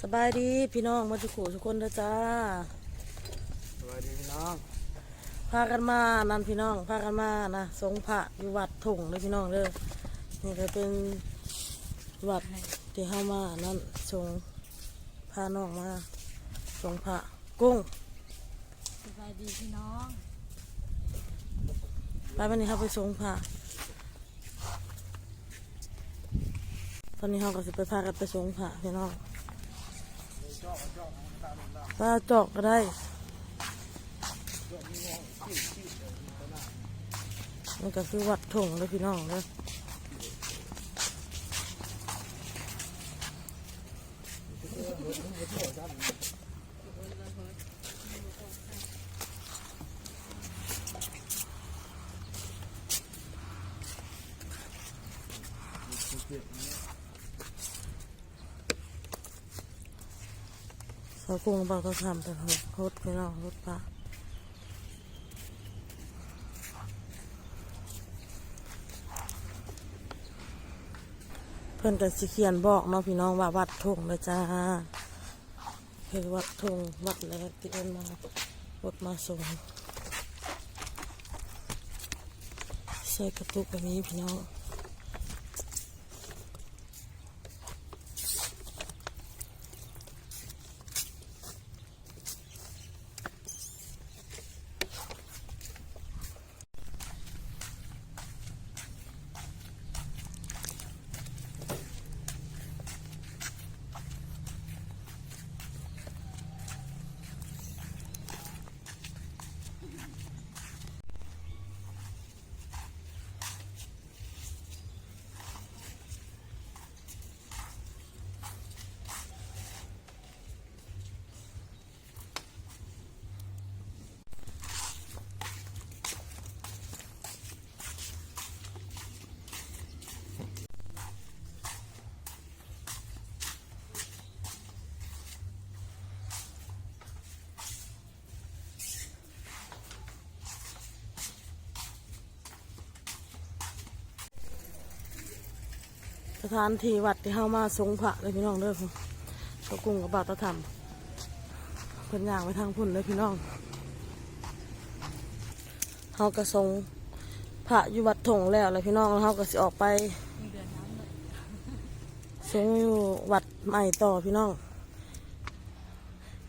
สบายดีพี่น้องมาทุกขู่ทุกคนนะจ้าสวัสดีพี่น้องพากันมานั่นพี่น้องพากันมานะสงพระอยู่วัดถงเลยพี่น้องเด้อนี่ก็เป็นวัดที่เข้ามานั่นสงพาน้องมาสงพระกุ้งสบายดีพี่น้องไปวันนี้เขาไปสงพระตอนนี้เขาก็จะไปพากันไปสงพระพี่น้อง ปลาจอกก็ได้มันก็คือวัดถงเลยพี่น้องเลย เขาคงบอกเขาทำแต่เขาโคตรพี่น้องโคตรปลาเพื่อนกันสิเขียนบอกเนาะพี่น้องว่าวัดทงนะจ้าคือวัดทงวัดแรกที่เอิ้นมารถมาส่งใส่กระตุกแบบนี้พี่น้อง ถานที่วัดที่เข้ามาสงพระเลยพี่น้องเด้อตะกุ้งกับบาตะธรรมเพิ่นย่างไปทางพุ่นเลยพี่น้องเฮาก็ทรงพระอยู่วัดถงแล้วเลยพี่น้องแล้วเฮาก็สิออกไปทรงอยู่วัดใหม่ต่อพี่น้อง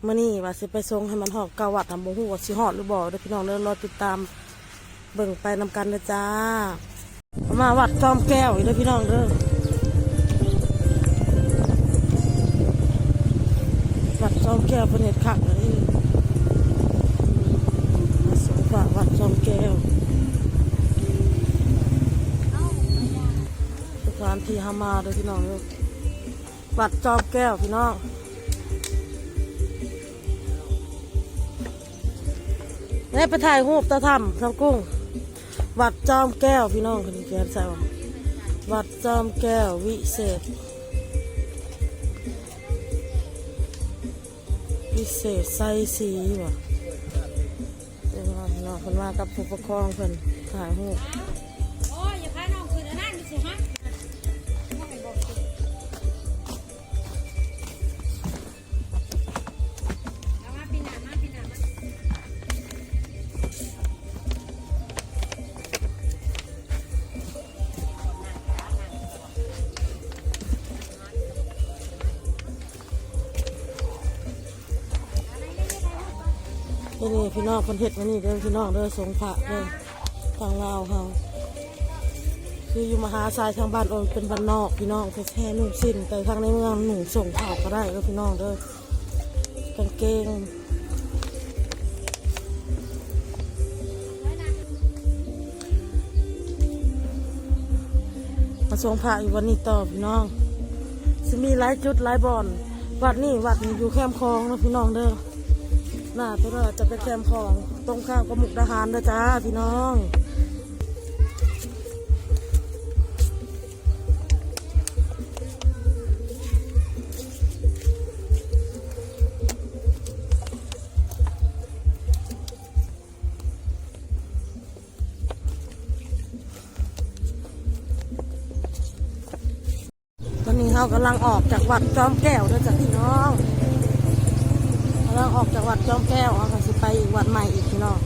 เมื่อนี้ว่าสิไปทรงให้มันหอดเกาวัดทำบ่ฮู้ว่าสิหอดหรือบ่เด้อพี่น้องเด้อรอติดตามเบิ่งไปนำกันนะจ้ามาวัดจอมแก้วอีกเด้อพี่น้องเด้อ แก้วเป็นเห็ดขักเลยมาสงฝาวัดจอมแก้วสถานที่ฮามาเด้อพี่น้องเด้วัดจอมแก้วพี่น้องนี่ไปถ่ายรูปตาทำทำกุ้ง วัดจอมแก้วพี่น้องคนนี้แกนใส่ว่าวัดจอมแก้ววิเศษ เศษไซสีว่ะเดี๋ยวมาพี่น้อคนมากับผู้ปกครองเพิ่นถ่ายรูป พี่น้องคนเห็ดมานี่เด้อพี่น้องเด้อสงพระเด้อทางลาวเขาคืออยู่มหาชายทางบ้านโอนเป็นบ้านนอกพี่น้องไปแค่นุ่งสิ้น แต่ทางในเมืองหนูส่งเผาก็ได้เด้อพี่น้องเด้อกางเกงมาส่งพระอยู่วันนี้ต่อพี่น้องจะมีหลายจุดหลายบ่อน วัดนี่วัดนี่อยู่แคมคลองนะพี่น้องเด้อ หน้าตัวเราจะเป็นแคมป์ของตรงข้ามกับมุกดาหารนะจ้าพี่น้องตอนนี้เรากำลังออกจากวัดจอมแก้วเด้อจ้ะพี่น้อง กำลังออกจากวัดจอมแก้วเอาค่ะสิไปอีกวัดใหม่อีกพี่น้อง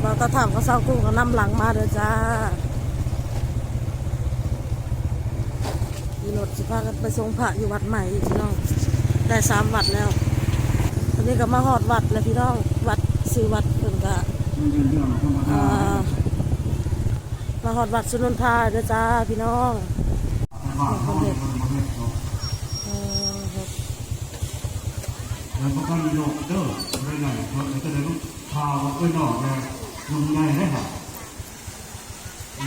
เราตะถามก็เศร้ากุ้งก็นำหลังมาเด้อจ้าอีรถสิพากันไปทรงพระอยู่วัดใหม่อีกพี่น้องได้สามวัดแล้วอันนี้ก็มาหอดวัดแล้วพี่น้องวัดซื้อวัดเพิ่นก็มาหอดวัดสุนนทาเด้อจ้าพี่น้องคนเด็ก แล้วก็มีโลกเด้อไม่ไหนเพราะจะได้ลูกพาว่าไปนอกเลยลุงใหญ่ได้ค่ะ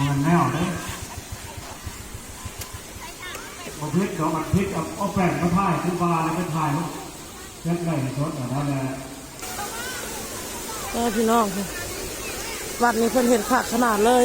มันแนวได้ประเภทเดี๋ยวมันพิษเอาเอาแป้งมาถ่ายคือบาแล้วไปถ่ายลูกแค่ไก่ชดอย่างนั้นแหละแม่พี่น้องวัดนี้เพิ่นเห็นผักขนาดเลย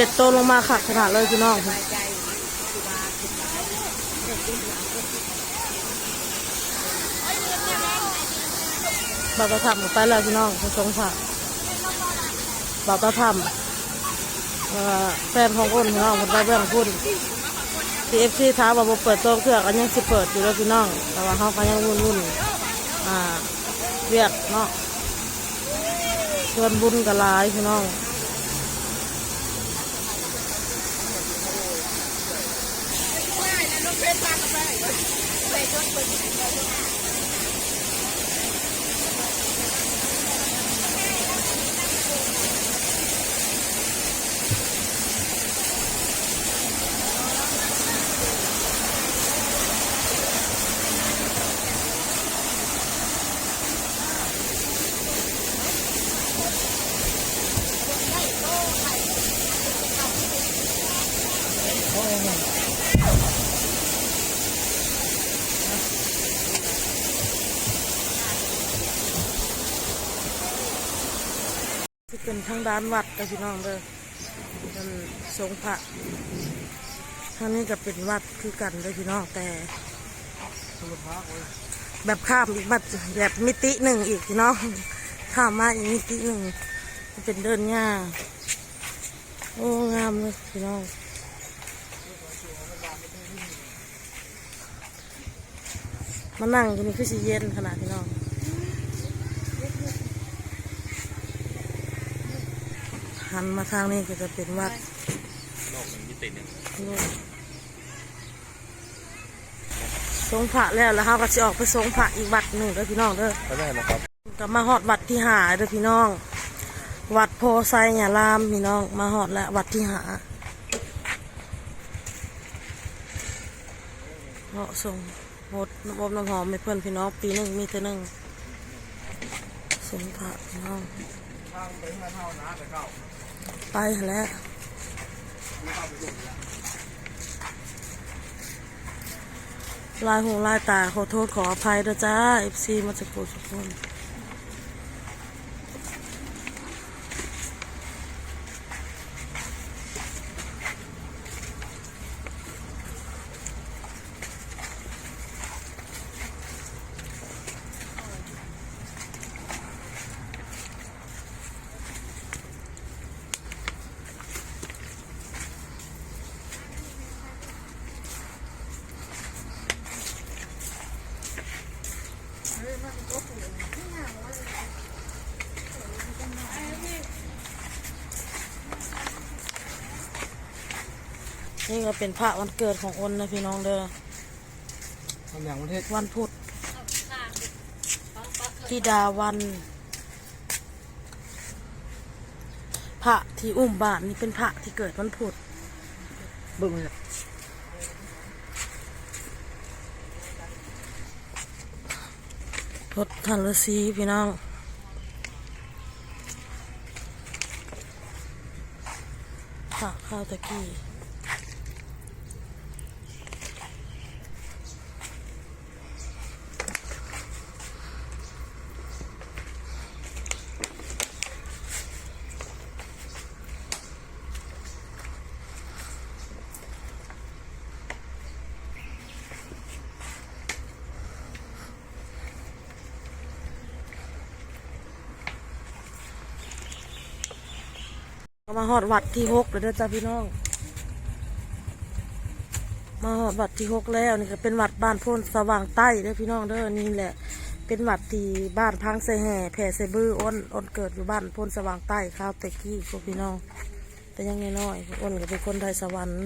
ห็ดโตลงมาขักขนาดเลยพี่น้องบาวตาทำไปแล้วพี่น้องไปสงผักบ่าวตาทำแฟนของอ้นพี่น้องคนไปเบื้องพุ่นทีเอฟซีท้าว่าเปิดโต๊ะเครื่องก็ยังสิเปิดอยู่แล้วพี่น้อง แต่ว่าเขาก็ยังวุ่นวุ่นอ่าเวียกเนาะชวนบุญกับลายพี่น้อง ที่ ด้านวัดกับพี่น้องเด้อมันสงพระทางนี้ก็เป็นวัดคือกันเด้อพี่น้องแต่ แบบข้ามอีกบัดแบบมิติหนึ่งอีกพี่น้องข้ามมาอีกมิติหนึ่งเป็นเดินหญ้าโอ้งามเลยพี่น้องมานั่งอยู่นี่คือสีเย็นขนาดพี่น้อง หันมาทางนี้ก็จะเป็นวัดโลกหนึ่งมิติหนึ่งสงพระแล้วแล้วเขาก็จะออกไปสงพระอีกวัดหนึ่งเด้อพี่น้องเด้อไปได้นะครับก็มาหอดวัดที่หาเด้อพี่น้อง วัดโพไซเนี่ยรามพี่น้อง มาหอดแล้ววัดที่หาเหาะส่งหดน้ำอบน้ำหอมไม่เพื่อนพี่น้อง ปีหนึ่งมีแต่หนึ่งสงพระพี่น้อง ไปแล้วลายหูลายตาขอโทษขออภัยด้วยจ้าเอฟซีมาจากโกสุคน นี่ก็เป็นพระวันเกิดของอนนะพี่น้องเด้อทำอย่างประเทศวันพุธธิดาวัน พระที่อุ้มบาทนี่เป็นพระที่เกิดวันพุธเบิ่งเลยรถทันฤาษีพี่น้องพระข้าวตะกี้ มาหอดวัดที่หกเลยเด้อจ้าพี่น้อง มาหอดวัดที่หกแล้วนี่ก็เป็นวัดบ้านโพนสว่างใต้เด้อพี่น้องเด้อนี่แหละ เป็นวัดที่บ้านพังไซแห่แผ่ไซบืออ้นอ้นเกิดอยู่บ้านโพนสว่างใต้ข้าวเตกี้พวกพี่น้อง แต่ยังน้อยอ้นก็เป็นคนไทยสวรรค์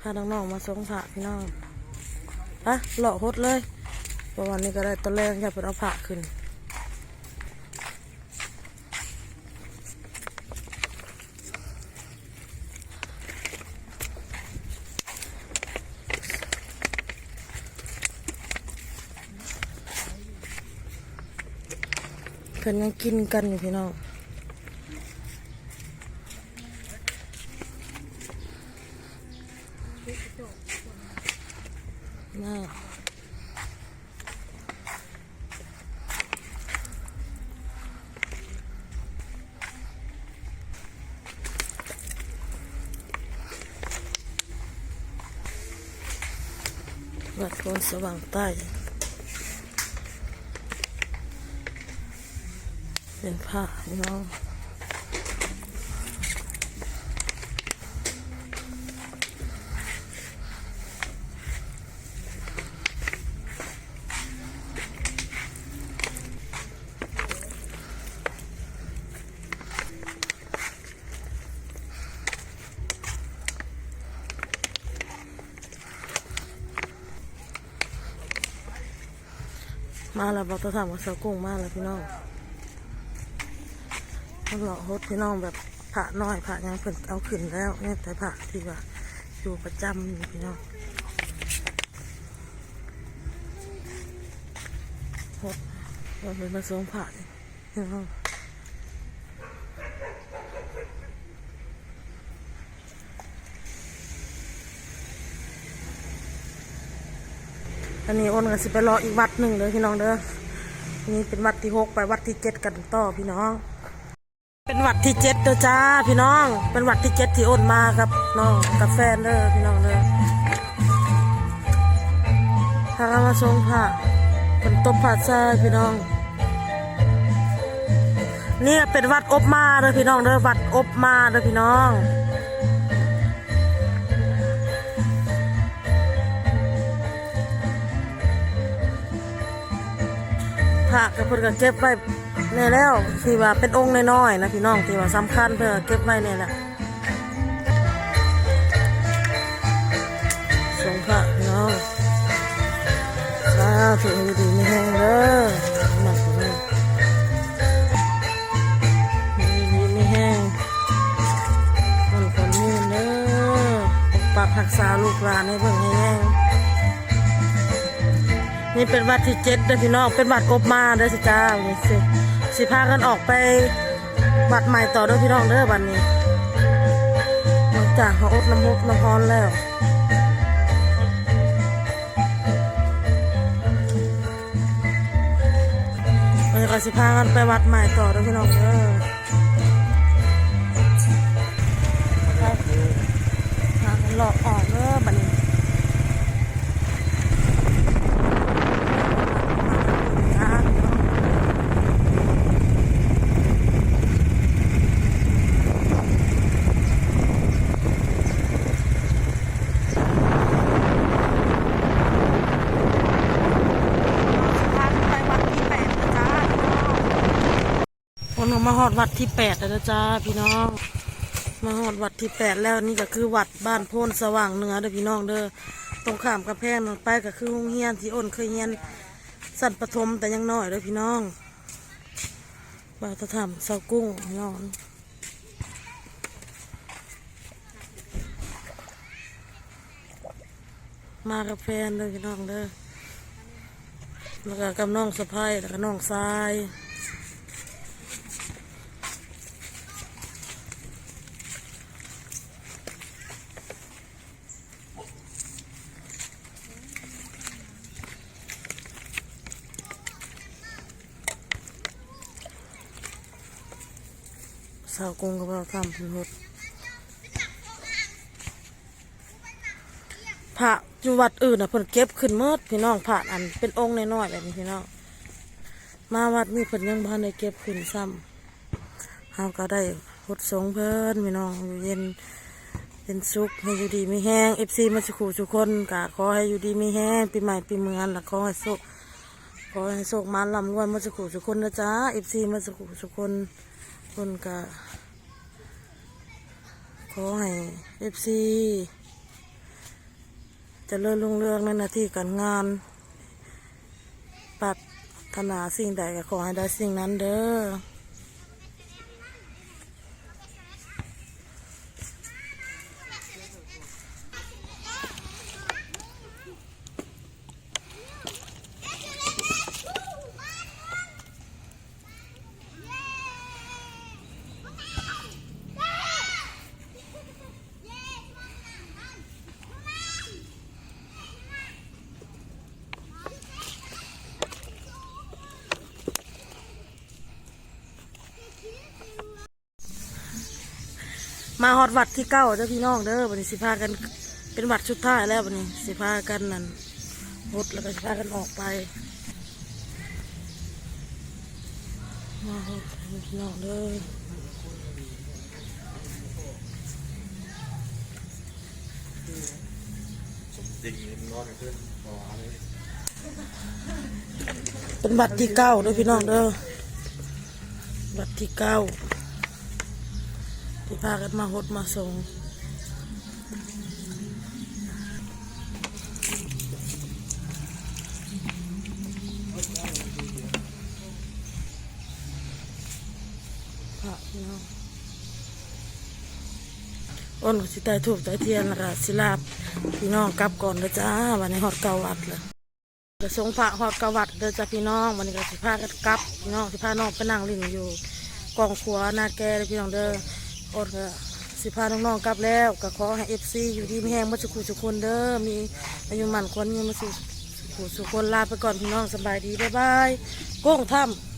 พาน้องๆมาสงพระพี่น้องอะหล่อฮดเลยเพระวันนี้ก็ได้ตอนแรกอยากเป็นเอาพระขึ้น พิ่นยังกินกันอยู่พี่น้องมาวัดโพนสว่างใต้ เป็นผ้าพี่น้องมาแล้วบอกตัวถามว่าเสากุ้งมาแล้วพี่น้อง มันหลอฮดพี่น้องแบบผ่าน้อยผ่ายังเพิ่นเอาขึ้นแล้วเนี่ยแต่ผ่าที่ว่าอยู่ประจำพี่น้องฮดเราเป็นมาสวงผ่านี่พี่น้องอันนี้อ้นก็สิไปรออีกวัดหนึ่งเลยพี่น้องเด้อนี่เป็นวัดที่หกไปวัดที่เจ็ดกันต่อพี่น้อง เป็นวัดที่เจ็ดเด้อจ้าพี่น้อง เป็นวัดที่เจ็ดที่อ้นมากับน้องกับแฟนเด้อพี่น้องเด้อถ้าเรามาทรงผ้าเป็นตบผ้าใส่พี่น้องนี่เป็นวัดอบมาเด้อพี่น้องเด้อวัดอบมาเด้อพี่น้องพระกับเพิ่นก็เก็บไว้ นี่แล้วที่ว่าเป็นองค์น้อยๆนะพี่น้องที่ว่าสำคัญเพื่อเก็บไว้เนี่ยแหละสงพระพี่น้องสาธุดีไม่แห้งเด้อหนักกว่านี้ดีดีไม่แห้งมันคนนี้เด้อปกปักรักษาลูกหลานให้เพิ่งให้แห้งนี่เป็นวัดที่เจ็ดเด้อพี่น้อง เป็นวัดอบมาเด้อสิจ้านี่สิ สิพากันออกไปวัดใหม่ต่อด้อพี่น้องเด้อวันนี้หลังจากเขาอดน้ำมุกน้ำฮอนแล้ววันนี้ก็สิพากันไปวัดใหม่ต่อด้อพี่น้องเด้อไปพากันหลอกออกเด้อบัดนี้ คน มาหอดวัดที่แปดแล้วนะจ้าพี่น้อง มาหอดวัดที่แปดแล้วนี่ก็คือวัดบ้านโพนสว่างเหนือเด้อพี่น้องเด้อตรงข้ามกับแพงไปก็คือโรงเรียนที่อ้นเคยเรียนสันปฐมแต่ยังน้อยเด้อพี่น้องบาตะทำเสากุ้งพี่น้องมากับแฟนเด้อพี่น้องเด้อแล้วก็กับน้องสะพ้ายแล้วก็น้องทราย สาวกงกับเราทำพิมพ์พระอยู่วัดอื่นน่ะเพิ่นเก็บขึ้นเมื่อพี่น้องพระอันเป็นองค์น้อยๆแบบนี้พี่น้องมาวัดนี้เพิ่นยังบ่ทันได้เก็บขึ้นซ้ำเฮาก็ได้หดสงเพิ่นพี่น้องอยู่เย็นเป็นสุขให้อยู่ดีไมีแห้งเอฟซีมาสุขสุคนกะขอให้อยู่ดีไมีแห้งปีใหม่ปีเมืองละขอให้สุขขอให้สุขมาลำรวยมาสุขสุคนนะจ๊ะเอฟซีมาสุขสุคน คนกะขอให้เอฟซีจะเลื่อนลุงเรื่องในหน้าที่การงานปรารถนาสิ่งใดก็ขอให้ได้สิ่งนั้นเด้อ มาฮอดวัดที่เก้าเด้อพี่น้องเด้อวันนี้สิพากันเป็นวัดชุดท้ายแล้ววันนี้สิพากันนั่นรถแล้วก็สิพากันออกไปมาฮอดพี่น้องเด้อเป็นวัดที่เก้าเด้อพี่น้องเด้อวัดที่เก้า พากันมาหดมาส่งพระพี่น้องอ้นสิตายถูกตายเทียนล้วก็สิลาบพี่น้องกลับก่อนนะจ้าวันนี้หอดเกาวัดเลยจะส่งพระหอดเกาวัดเด้อจ้าพี่น้องวันนี้ก็สิพากันกลับพี่น้องสิพาน้องไปนั่งลินอยู่กองขัวนาแกเลยพี่น้องเด้อ อดก็สิพาน้องๆกลับแล้วก็ขอให้เอฟซีอยู่ดีมีแห้งมาสุขุสุคนเด้อมีอายุหมันคนมีมาสุขุสุคนลาไปก่อนพี่น้องสบายดีบ๊ายบายโก้งถ้ำ